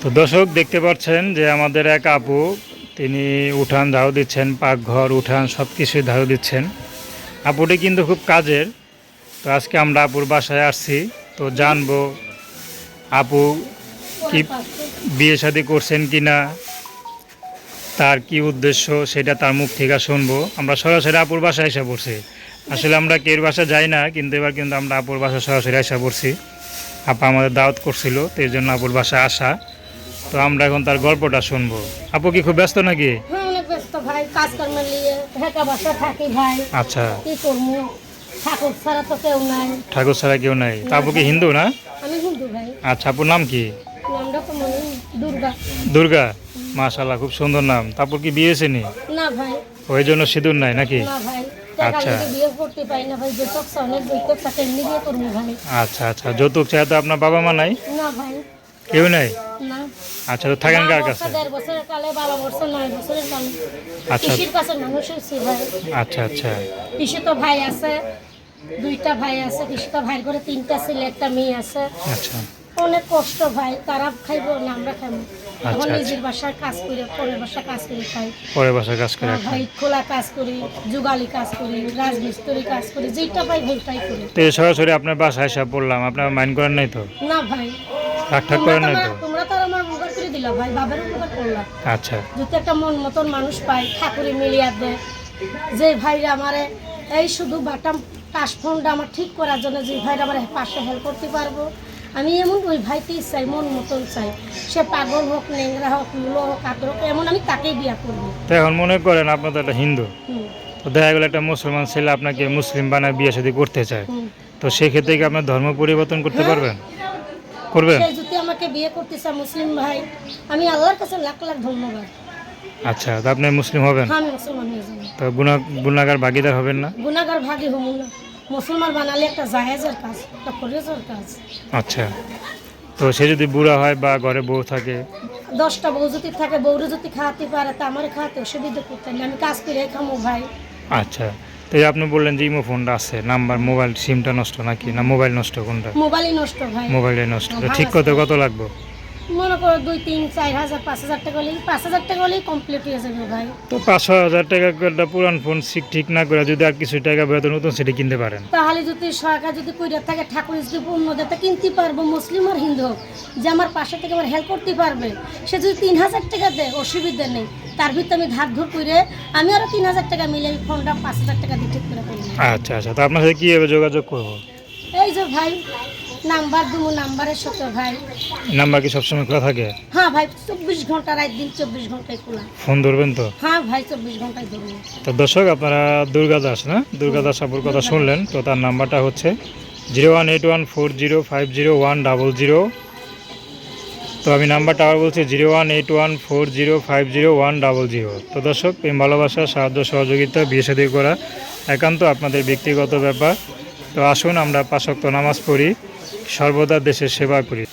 তো দর্শক, দেখতে পাচ্ছেন যে আমাদের এক আপু, তিনি উঠান ঝাড়ু দিচ্ছেন, পাকঘর, উঠান সব কিছুই ঝাড়ু দিচ্ছেন। আপুটি কিন্তু খুব কাজের। তো আজকে আমরা আপুর বাসায় আসছি। তো জানব আপু কি বিয়ে শাদী করছেন কি না তার কি উদ্দেশ্য, সেটা তার মুখ থেকে শুনব। আমরা সরাসরি আপুর বাসায় এসে পড়ছি। আসলে আমরা কের বাসা যাই না, কিন্তু এবার কিন্তু আমরা আপুর বাসা সরাসরি এসে পড়ছি। আপা আমাদের দাওয়াত করছিল তো এই জন্য আপুর বাসায় আসা। তো আমরা এখন তার গল্পটা শুনব। আপু কি খুব ব্যস্ত নাকি? হ্যাঁ আচ্ছা। ঠাকুর ছাড়া কেউ নাই। তা আপু কি হিন্দু না? আচ্ছা আপুর নাম কি? দুর্গা। মাশাল্লাহ খুব সুন্দর নাম। তারপর কি বিয়ে নি? ওই জন্য সিঁদুর নাই নাকি? আচ্ছা। আচ্ছা আচ্ছা। যৌতুক চাই তো আপনার বাবা মা নাই? কেউ নাই? আচ্ছা তো থাকেন কার কাছে? আচ্ছা। আচ্ছা আচ্ছা। পিসি তো ভাই আছে দুইটা ভাই আছে পিসি তো ভাই করে তিনটা ছেলে একটা মেয়ে আছে। আচ্ছা। অনেক কষ্ট ভাই তারা খাইবো না আমরা খাইবো। আচ্ছা। নিজের বাসায় কাজ করি পরের বাসায় কাজ করে খাই। পরে বাসায় কাজ করে ভাই খোলা কাজ করি যুগালি কাজ করি রাজমিস্ত্রি কাজ করি যেটা পাই ভাইটাই করি। তো সরাসরি আপনার বাসায় এসে পড়লাম আপনার মাইন্ড করেন নাই তো? না ভাই। ঠাক করেন নাই তো? তোমরা তো আমার উপকার করে দিলা ভাই বাবার উপকার করলা। আচ্ছা। যদি একটা মন মতন মানুষ পাই ঠাকুরে মিলিয়ে দেয় যে ভাইরা আমারে এই শুধু বাটাম কাশফোনটা আমার ঠিক করার জন্য যে ভাইরা আমার পাশে হেল্প করতে পারব আমি এমন ওই ভাইকেই চাই মন মতন চাই। সে পাগল হোক নেংরা হোক লুলো হোক আদর হোক এমন আমি তাকেই বিয়া করব। এখন মনে করেন আপনার তো একটা হিন্দু। তো দেখা গেলো একটা মুসলমান ছেলে আপনাকে মুসলিম বানায় বিয়ে শাদী করতে চায়। তো সেক্ষেত্রে কি আপনার ধর্ম পরিবর্তন করতে হ্যাঁ। পারবেন? করবেন? সে যদি আমাকে বিয়ে করতে চায় মুসলিম ভাই আমি আল্লাহর কাছে লাখ লাখ ধন্যবাদ। আচ্ছা তো আপনি মুসলিম হবেন? হ্যাঁ আমি মুসলমান হয়ে যাব। তো গুণা গুণাগার ভাগিদার হবেন না? গুণাগার ভাগি হব না। মুসলমান বানালে একটা জাহেজের কাজ একটা ফরেজের কাজ। আচ্ছা। তো সে যদি বুড়া হয় বা ঘরে বউ থাকে? দশটা বউ যদি থাকে বউরে যদি খাওয়াতে পারে তা আমার খাওয়াতে অসুবিধা করতে নেই আমি কাজ করে খামো ভাই। আচ্ছা। তো আপনি বললেন যে ইমো ফোনটা আছে নাম্বার মোবাইল সিমটা নষ্ট নাকি? না মোবাইল নষ্ট কোনটা? মোবাইলই নষ্ট ভাই। মোবাইলে নষ্ট। ঠিক আছে। করতে কত লাগবে? মনে করো দুই তিন চার হাজার পাঁচ হাজার টাকা হলেই পাঁচ হাজার টাকা হলেই কমপ্লিট হয়ে যাবে ভাই। তো পাঁচ হাজার টাকা করে একটা পুরান ফোন ঠিক ঠিক না করে যদি আর কিছু টাকা বেতন নতুন সেটি কিনতে পারেন। তাহলে যদি সরকার যদি কইরা থাকে ঠাকুর যদি অন্যদেরটা কিনতে পারব মুসলিম আর হিন্দু হোক যে আমার পাশে থেকে আমার হেল্প করতে পারবে সে যদি তিন হাজার টাকা দেয় অসুবিধা নেই। তার ভিতরে আমি ধার ধর করে আমি আরও তিন হাজার টাকা মিলে এই ফোনটা পাঁচ হাজার টাকা দিয়ে ঠিক করে। আচ্ছা আচ্ছা তো আপনার সাথে কীভাবে যোগাযোগ করব? এই যে ভাই নাম্বার দুমু নাম্বারের সাথে ভাই। নাম্বার কি সবসময় খোলা থাকে? হ্যাঁ ভাই চব্বিশ ঘণ্টা রাত দিন চব্বিশ ঘন্টায় খোলা। ফোন ধরবেন তো? হ্যাঁ ভাই চব্বিশ ঘন্টায় ধরুন তো দর্শক আপনারা দুর্গা দাস না? দুর্গা দাস আপুর কথা শুনলেন তো তার নাম্বারটা হচ্ছে zero one eight one four zero five zero one double zero. তো আমি নাম্বারটা আবার বলছি zero one eight one four zero five zero one double zero. তো দর্শক প্রেম ভালোবাসা সাহায্য সহযোগিতা বিয়ে শাদী করা একান্ত আপনাদের ব্যক্তিগত ব্যাপার। তো আসুন আমরা পাশক্ত নামাজ পড়ি। সর্বদা দেশের সেবা করি।